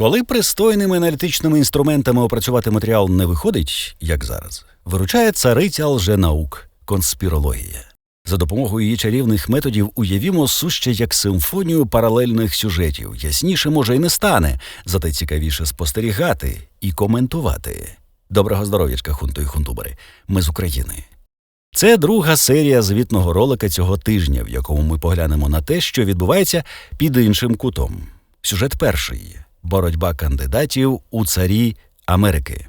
Коли пристойними аналітичними інструментами опрацювати матеріал не виходить, як зараз, виручає цариця лженаук конспірологія. За допомогою її чарівних методів уявімо суще як симфонію паралельних сюжетів. Ясніше може і не стане, зате цікавіше спостерігати і коментувати. Доброго здоров'ячка, хунту і хунтубери. Ми з України. Це друга серія звітного ролика цього тижня, в якому ми поглянемо на те, що відбувається під іншим кутом. Сюжет перший боротьба кандидатів у царі Америки.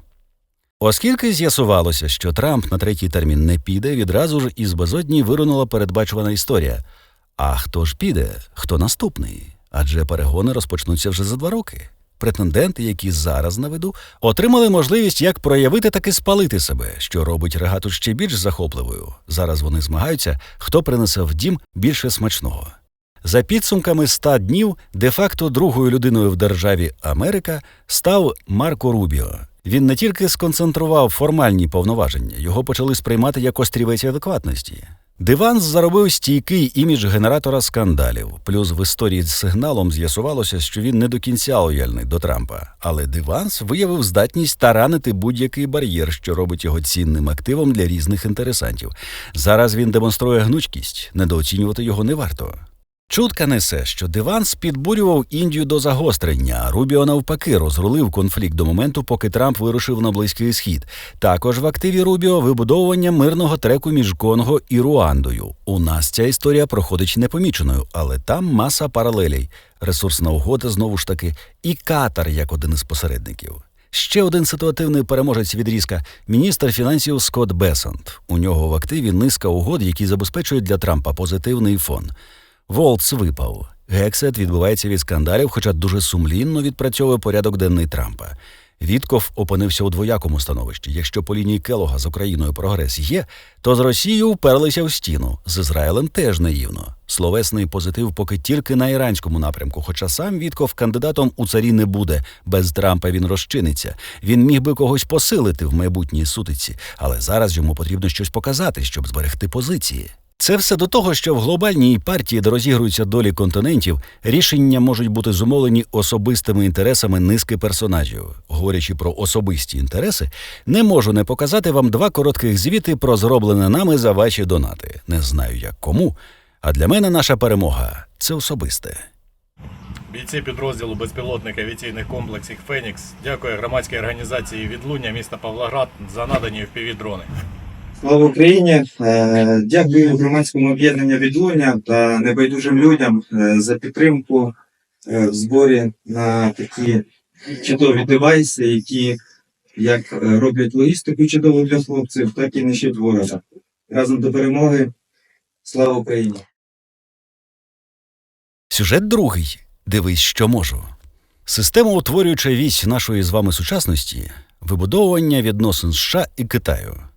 Оскільки з'ясувалося, що Трамп на третій термін не піде, відразу ж із безодні виринула передбачувана історія. А хто ж піде, хто наступний? Адже перегони розпочнуться вже за два роки. Претенденти, які зараз на виду, отримали можливість як проявити, так і спалити себе, що робить регату ще більш захопливою. Зараз вони змагаються, хто принесе в дім більше смачного. За підсумками 100 днів, де-факто другою людиною в державі Америка став Марко Рубіо. Він не тільки сконцентрував формальні повноваження, його почали сприймати як острівець адекватності. Диванс заробив стійкий імідж генератора скандалів. Плюс в історії з сигналом з'ясувалося, що він не до кінця лояльний до Трампа. Але Диванс виявив здатність таранити будь-який бар'єр, що робить його цінним активом для різних інтересантів. Зараз він демонструє гнучкість, недооцінювати його не варто. Чутка несе, що Диванс підбурював Індію до загострення, а Рубіо навпаки розрулив конфлікт до моменту, поки Трамп вирушив на близький схід. Також в активі Рубіо вибудовування мирного треку між Конго і Руандою. У нас ця історія проходить непоміченою, але там маса паралелей. Ресурсна угода знову ж таки, і Катар як один із посередників. Ще один ситуативний переможець відрізка міністр фінансів Скотт Бесант. У нього в активі низка угод, які забезпечують для Трампа позитивний фон. Волц випав. Гексет відбувається від скандалів, хоча дуже сумлінно відпрацьовує порядок денний Трампа. Вітков опинився у двоякому становищі. Якщо по лінії Келога з Україною прогрес є, то з Росією вперлися в стіну. З Ізраїлем теж наївно. Словесний позитив поки тільки на іранському напрямку. Хоча сам Вітков кандидатом у царі не буде. Без Трампа він розчиниться. Він міг би когось посилити в майбутній сутиці, але зараз йому потрібно щось показати, щоб зберегти позиції. Це все до того, що в глобальній партії, де розігруються долі континентів, рішення можуть бути зумовлені особистими інтересами низки персонажів. Говорячи про особисті інтереси, не можу не показати вам два коротких звіти про зроблене нами за ваші донати. Не знаю як кому. А для мене наша перемога це особисте. Бійці підрозділу безпілотних авіаційних комплексів Фенікс дякує громадській організації Відлуння міста Павлоград за надані впівдрони. Слава Україні! Е, Дякую громадському об'єднанню відлуння та небайдужим людям е, за підтримку е, в зборі на такі чудові девайси, які як роблять логістику чудову для хлопців, так і нищать ворога. Разом до перемоги. Слава Україні! Сюжет другий. Дивись, що можу. Система, утворююча вісь нашої з вами сучасності, вибудовування відносин США і Китаю.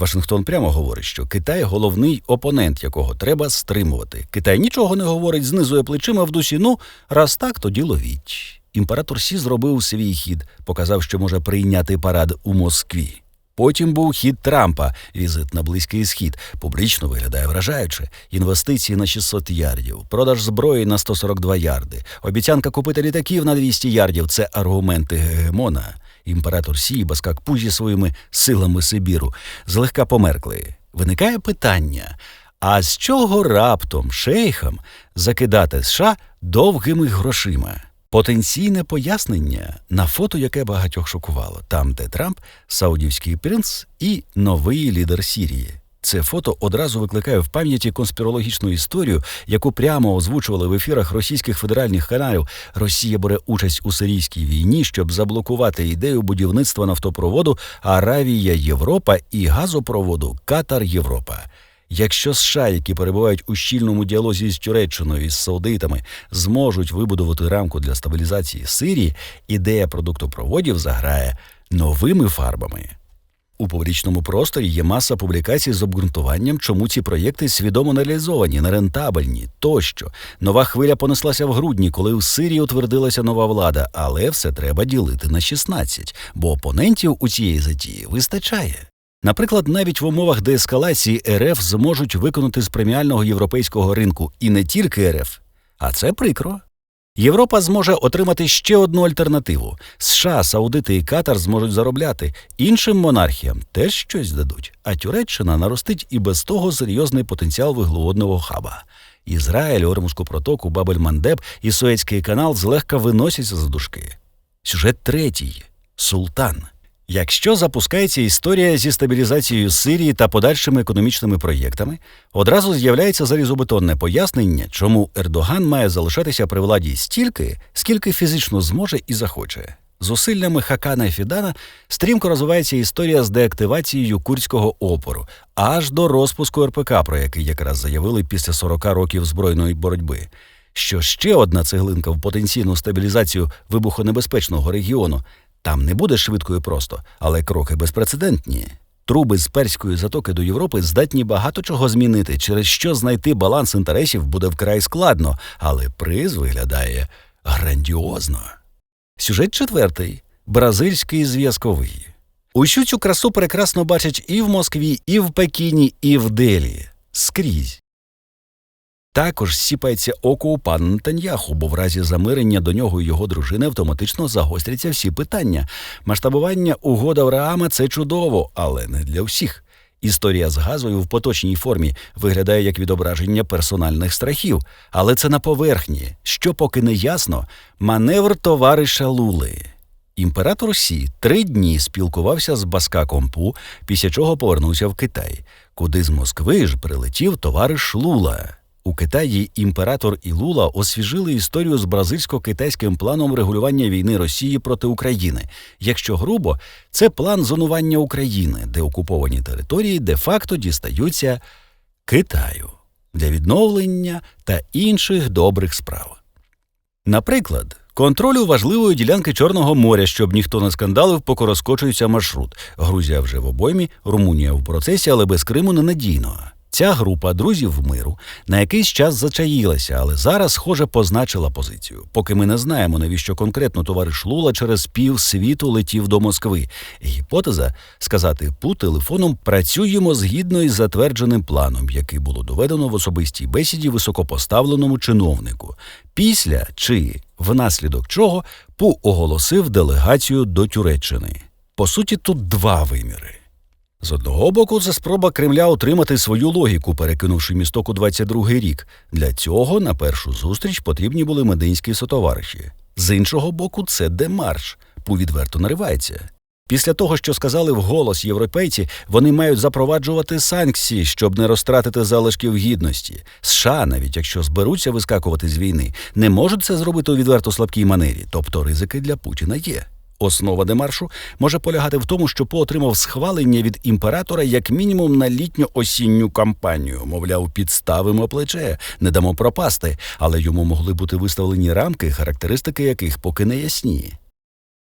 Вашингтон прямо говорить, що Китай головний опонент, якого треба стримувати. Китай нічого не говорить, знизує плечима в дусі. Ну, раз так, тоді ловіть. Імператор Сі зробив свій хід, показав, що може прийняти парад у Москві. Потім був хід Трампа, візит на Близький Схід. Публічно виглядає вражаюче. Інвестиції на 600 ярдів, продаж зброї на 142 ярди, обіцянка купити літаків на 200 ярдів це аргументи гегемона. Імператор Сі і Баскак Пужі своїми силами Сибіру злегка померкли. Виникає питання: а з чого раптом шейхам закидати США довгими грошима? Потенційне пояснення на фото, яке багатьох шокувало, там, де Трамп, Саудівський принц і новий лідер Сірії. Це фото одразу викликає в пам'яті конспірологічну історію, яку прямо озвучували в ефірах російських федеральних каналів. Росія бере участь у сирійській війні, щоб заблокувати ідею будівництва нафтопроводу Аравія Європа і газопроводу Катар Європа. Якщо США, які перебувають у щільному діалозі з Туреччиною і з саудитами, зможуть вибудувати рамку для стабілізації Сирії, ідея продуктопроводів заграє новими фарбами. У публічному просторі є маса публікацій з обґрунтуванням, чому ці проєкти свідомо не реалізовані, нерентабельні тощо. Нова хвиля понеслася в грудні, коли в Сирії утвердилася нова влада, але все треба ділити на 16, бо опонентів у цієї затії вистачає. Наприклад, навіть в умовах деескалації РФ зможуть виконати з преміального європейського ринку і не тільки РФ. А це прикро. Європа зможе отримати ще одну альтернативу. США, Саудити і Катар зможуть заробляти. Іншим монархіям теж щось дадуть. А Туреччина наростить і без того серйозний потенціал вуглеводного хаба. Ізраїль, Ормузьку протоку, Бабель-Мандеб і Суецький канал злегка виносяться за дужки. Сюжет третій Султан. Якщо запускається історія зі стабілізацією Сирії та подальшими економічними проєктами, одразу з'являється залізобетонне пояснення, чому Ердоган має залишатися при владі стільки, скільки фізично зможе і захоче. Зусиллями Хакана і Фідана стрімко розвивається історія з деактивацією курдського опору аж до розпуску РПК, про який якраз заявили після 40 років збройної боротьби. Що ще одна цеглинка в потенційну стабілізацію вибухонебезпечного регіону там не буде швидко і просто, але кроки безпрецедентні. Труби з перської затоки до Європи здатні багато чого змінити, через що знайти баланс інтересів буде вкрай складно, але приз виглядає грандіозно. Сюжет четвертий бразильський зв'язковий. Усю цю красу прекрасно бачать і в Москві, і в Пекіні, і в Делі. Скрізь. Також сіпається око у пана Нетаньяху, бо в разі замирення до нього і його дружини автоматично загостряться всі питання. Масштабування угод Авраама це чудово, але не для всіх. Історія з газою в поточній формі виглядає як відображення персональних страхів, але це на поверхні, що поки не ясно, маневр товариша Лули. Імператор Сі три дні спілкувався з Баскаком Пу, після чого повернувся в Китай, куди з Москви ж прилетів товариш Лула. У Китаї імператор і Лула освіжили історію з бразильсько-китайським планом регулювання війни Росії проти України. Якщо грубо, це план зонування України, де окуповані території де-факто дістаються Китаю для відновлення та інших добрих справ. Наприклад, контролю важливої ділянки Чорного моря, щоб ніхто не скандалив, поки розкочується маршрут. Грузія вже в обоймі, Румунія в процесі, але без Криму ненадійно. Ця група друзів миру на якийсь час зачаїлася, але зараз, схоже, позначила позицію. Поки ми не знаємо, навіщо конкретно товариш Лула через пів світу летів до Москви. Гіпотеза сказати по телефоном працюємо згідно із затвердженим планом, який було доведено в особистій бесіді високопоставленому чиновнику. Після чи внаслідок чого Пу оголосив делегацію до Туреччини. По суті, тут два виміри. З одного боку, це спроба Кремля отримати свою логіку, перекинувши місток у 22-й рік. Для цього на першу зустріч потрібні були мединські сотовариші. З іншого боку, це демарш. Пу відверто наривається. Після того, що сказали вголос європейці, вони мають запроваджувати санкції, щоб не розтратити залишків гідності. США, навіть якщо зберуться вискакувати з війни, не можуть це зробити у відверто слабкій манері, тобто ризики для Путіна є. Основа демаршу може полягати в тому, що По отримав схвалення від імператора як мінімум на літньо-осінню кампанію. Мовляв, підставимо плече, не дамо пропасти, але йому могли бути виставлені рамки, характеристики яких поки не ясні.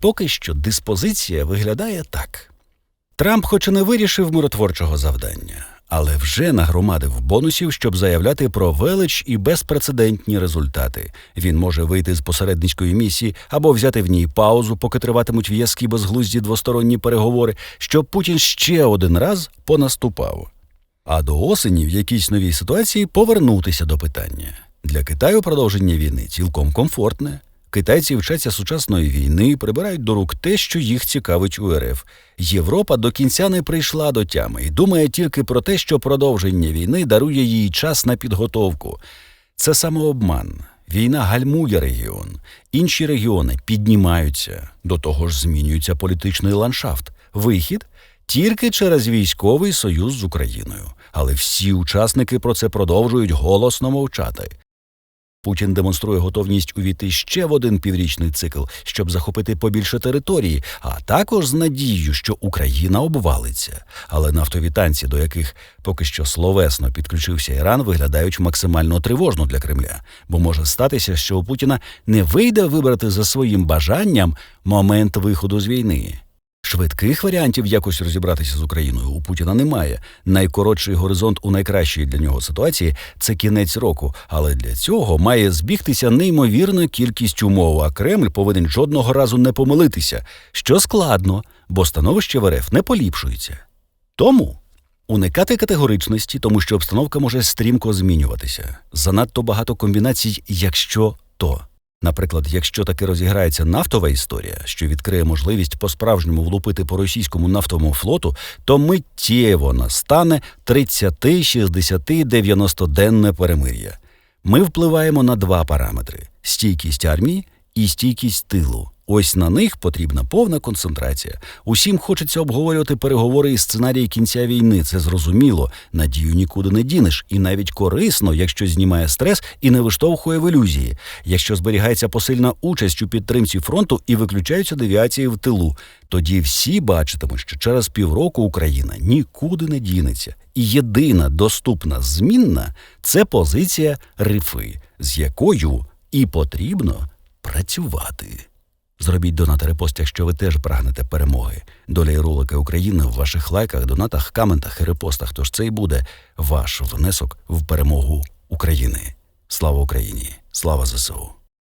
Поки що диспозиція виглядає так. Трамп, хоч і не вирішив миротворчого завдання, але вже нагромадив бонусів, щоб заявляти про велич і безпрецедентні результати. Він може вийти з посередницької місії або взяти в ній паузу, поки триватимуть в'язкі безглузді двосторонні переговори, щоб Путін ще один раз понаступав. А до осені в якійсь новій ситуації повернутися до питання. Для Китаю продовження війни цілком комфортне. Китайці вчаться сучасної війни, прибирають до рук те, що їх цікавить у РФ. Європа до кінця не прийшла до тями і думає тільки про те, що продовження війни дарує їй час на підготовку. Це самообман. Війна гальмує регіон. Інші регіони піднімаються. До того ж, змінюється політичний ландшафт. Вихід тільки через військовий союз з Україною. Але всі учасники про це продовжують голосно мовчати. Путін демонструє готовність увійти ще в один піврічний цикл, щоб захопити побільше території, а також з надією, що Україна обвалиться. Але нафтові танці, до яких поки що словесно підключився Іран, виглядають максимально тривожно для Кремля, бо може статися, що у Путіна не вийде вибрати за своїм бажанням момент виходу з війни. Швидких варіантів якось розібратися з Україною у Путіна немає. Найкоротший горизонт у найкращій для нього ситуації це кінець року, але для цього має збігтися неймовірна кількість умов, а Кремль повинен жодного разу не помилитися, що складно, бо становище в РФ не поліпшується. Тому уникати категоричності, тому що обстановка може стрімко змінюватися. Занадто багато комбінацій, якщо то. Наприклад, якщо таки розіграється нафтова історія, що відкриє можливість по-справжньому влупити по російському нафтовому флоту, то миттєво настане 30, 60, 90-денне перемир'я. Ми впливаємо на два параметри: стійкість армії і стійкість тилу. Ось на них потрібна повна концентрація. Усім хочеться обговорювати переговори і сценарії кінця війни. Це зрозуміло. Надію нікуди не дінеш, і навіть корисно, якщо знімає стрес і не виштовхує в ілюзії, якщо зберігається посильна участь у підтримці фронту і виключаються девіації в тилу. Тоді всі бачитимуть, що через півроку Україна нікуди не дінеться. І єдина доступна змінна це позиція рифи, з якою і потрібно працювати. Зробіть донат репост, якщо ви теж прагнете перемоги. Доля і ролики України в ваших лайках, донатах, коментах і репостах. Тож це і буде ваш внесок в перемогу України. Слава Україні! Слава ЗСУ!